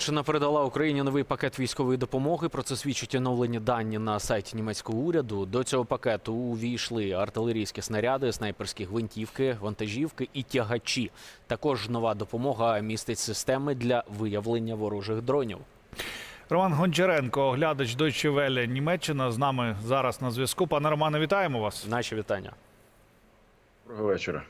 Німеччина передала Україні новий пакет військової допомоги. Про це свідчать оновлені дані на сайті німецького уряду. До цього пакету увійшли артилерійські снаряди, снайперські гвинтівки, вантажівки і тягачі. Також нова допомога містить системи для виявлення ворожих дронів. Роман Гончаренко, оглядач Deutsche Welle, Німеччина, з нами зараз на зв'язку. Пане Романе, вітаємо вас. Наші вітання. Доброго вечора.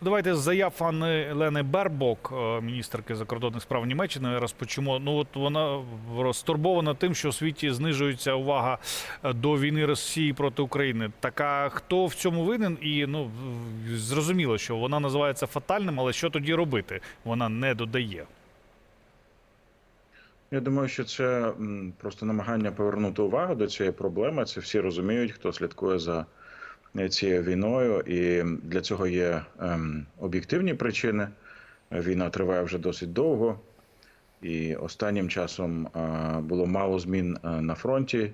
Давайте з заяв Анни Лени Бербок, е, міністерки закордонних справ Німеччини, розпочнемо. Ну от вона розтурбована тим, що у світі знижується увага е, до війни Росії проти України. Так а хто в цьому винен? І ну зрозуміло, що вона називається фатальним, але що тоді робити? Вона не додає. Я думаю, що це просто намагання повернути увагу до цієї проблеми. Це всі розуміють, хто слідкує за цією війною, і для цього є ем, об'єктивні причини. Е, Війна триває вже досить довго, і останнім часом е, було мало змін е, на фронті.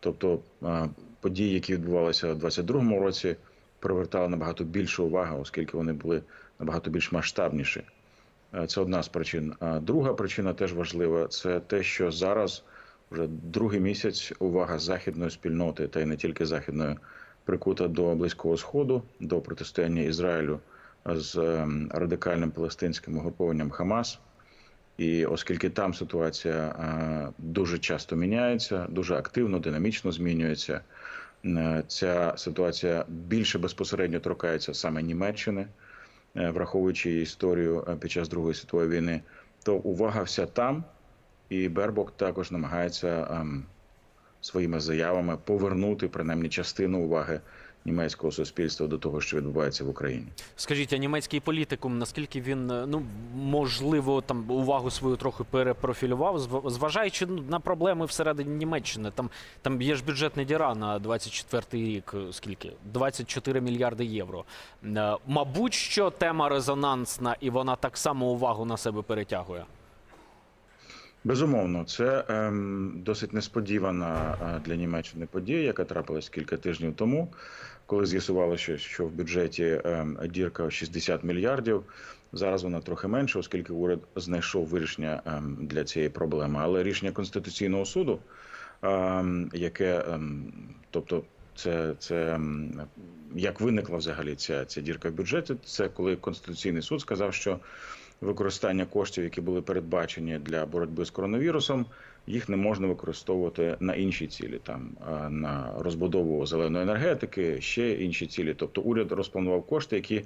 Тобто е, події, які відбувалися у 2022 році, привертали набагато більше уваги, оскільки вони були набагато більш масштабніші. Е, Це одна з причин. А друга причина теж важлива: це те, що зараз вже другий місяць увага західної спільноти, та й не тільки західної, прикута до близького сходу, до протистояння Ізраїлю з ем, радикальним палестинським угрупованням Хамас. І оскільки там ситуація е, дуже часто міняється, дуже активно, динамічно змінюється, е, ця ситуація більше безпосередньо торкається саме Німеччини е, враховуючи історію під час Другої світової війни, то увага вся там, і Бербок також намагається ем, своїми заявами повернути принаймні частину уваги німецького суспільства до того, що відбувається в Україні. Скажіть, а німецький політикум, наскільки він е, ну можливо там увагу свою трохи перепрофілював, зважаючи ну, на проблеми всередині Німеччини? Там там є ж бюджетна діра на 24-й рік. е, Скільки? 24 мільярди євро. Е, Мабуть, що тема резонансна, і вона так само увагу на себе перетягує. Безумовно, це ем, досить несподівана е, для Німеччини подія, яка трапилась кілька тижнів тому, коли з'ясувалося, що в бюджеті ем, дірка 60 мільярдів. Зараз вона трохи менше, оскільки уряд знайшов вирішення ем, для цієї проблеми. Але рішення Конституційного суду, ем, яке, ем, тобто, це, це ем, як виникла взагалі ця, ця дірка в бюджеті, це коли Конституційний суд сказав, що використання коштів, які були передбачені для боротьби з коронавірусом, їх не можна використовувати на інші цілі, там е, на розбудову зеленої енергетики, ще інші цілі. Тобто уряд розпланував кошти, які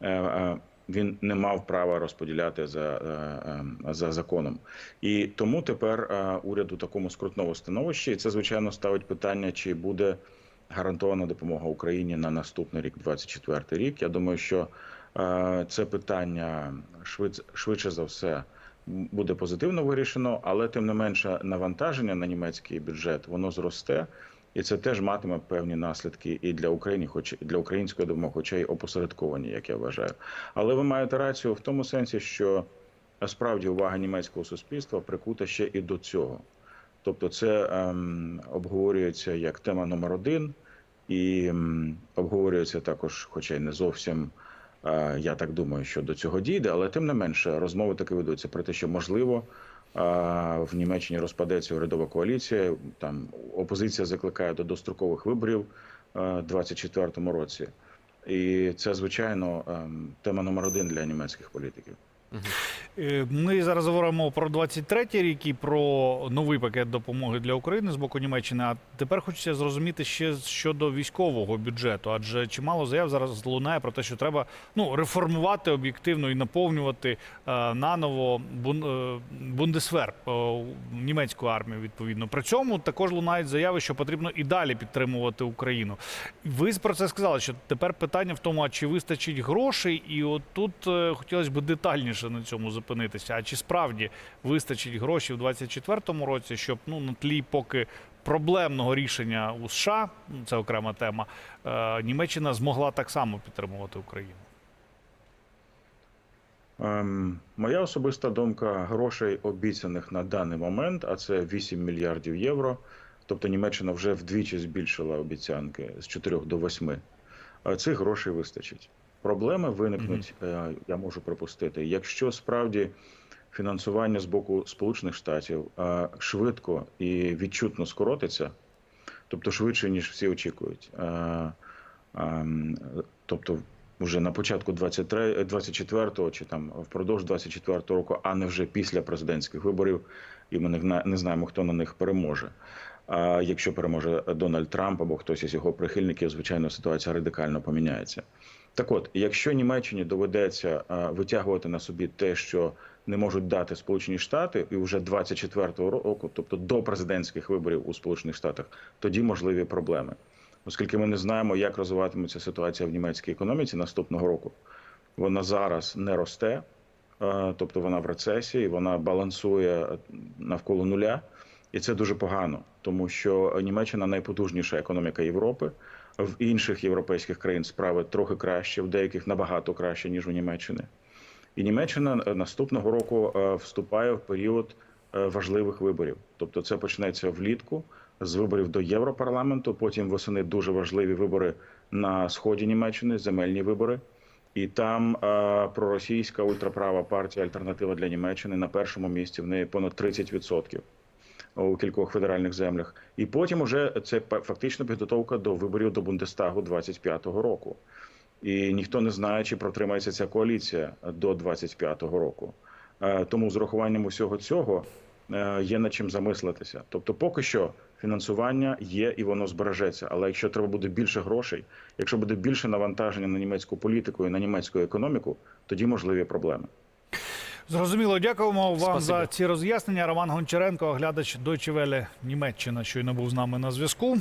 е, е, він не мав права розподіляти за, за законом. І тому тепер уряд у такому скрутному становищі. І це звичайно ставить питання, чи буде гарантована допомога Україні на наступний рік, 24 рік. Я думаю, що це питання швидше, за все буде позитивно вирішено, але тим не менше навантаження на німецький бюджет воно зросте. І це теж матиме певні наслідки і для України, хоч і для української допомоги, хоча й опосередковані, як я вважаю. Але ви маєте рацію в тому сенсі, що справді увага німецького суспільства прикута ще і до цього. Тобто, це ем, обговорюється як тема номер один, і ем, обговорюється також, хоча й не зовсім. Е, Я так думаю, що до цього дійде, але тим не менше розмови таки ведуться про те, що можливо е, в Німеччині розпадеться урядова коаліція. Там опозиція закликає до дострокових виборів е, у 2024 році, і це звичайно ем, тема номер один для німецьких політиків. Е, Ми зараз говоримо про 23-й рік і про новий пакет допомоги для України з боку Німеччини. А тепер хочеться зрозуміти ще щодо військового бюджету, адже чимало заяв зараз лунає про те, що треба ну реформувати об'єктивно і наповнювати е, наново бун, е, бундесвер е, німецьку армію. Відповідно, при цьому також лунають заяви, що потрібно і далі підтримувати Україну. Ви про це сказали, що тепер питання в тому, а чи вистачить грошей, і от тут е, хотілося б детальніше на цьому зупинитися. А чи справді вистачить грошей в 2024 році, щоб ну на тлі поки проблемного рішення у США, ну, це окрема тема, е, Німеччина змогла так само підтримувати Україну? Ем, моя особиста думка грошей обіцяних на даний момент, а це 8 мільярдів євро. Тобто Німеччина вже вдвічі збільшила обіцянки з 4 до 8. Е, Цих грошей вистачить. Проблеми виникнуть, е, я можу припустити, якщо справді фінансування з боку Сполучених Штатів е, швидко і відчутно скоротиться, тобто швидше ніж всі очікують. Е, Тобто, вже на початку 23, 24-го чи там впродовж 24-го року, а не вже після президентських виборів, і ми не знаємо, хто на них переможе. А якщо переможе Дональд Трамп або хтось із його прихильників, звичайно, ситуація радикально поміняється. Так от, якщо Німеччині доведеться е, витягувати на собі те, що не можуть дати Сполучені Штати, і вже 24-го року, тобто до президентських виборів у Сполучених Штатах, тоді можливі проблеми, оскільки ми не знаємо, як розвиватиметься ситуація в німецькій економіці наступного року. Вона зараз не росте, е, тобто вона в рецесії, вона балансує навколо нуля, і це дуже погано, тому що Німеччина найпотужніша економіка Європи. В інших європейських країн справи трохи краще, в деяких набагато краще ніж у Німеччини. І Німеччина е, наступного року е, вступає в період е, важливих виборів. Тобто, це почнеться влітку з виборів до Європарламенту. Потім восени дуже важливі вибори на сході Німеччини, земельні вибори. І там е, проросійська ультраправа партія Альтернатива для Німеччини на першому місці. В неї понад 30% у кількох федеральних землях. І потім уже це фактично підготовка до виборів до Бундестагу 25-го року. І ніхто не знає, чи протримається ця коаліція до 25-го року. Е, Тому з урахуванням усього цього е, є над чим замислитися. Тобто, поки що фінансування є і воно збережеться. Але якщо треба буде більше грошей, якщо буде більше навантаження на німецьку політику і на німецьку економіку, тоді можливі проблеми. Зрозуміло, дякуємо вам Спасибо. за ці роз'яснення. Роман Гончаренко, оглядач Deutsche Welle Німеччина, щойно був з нами на зв'язку.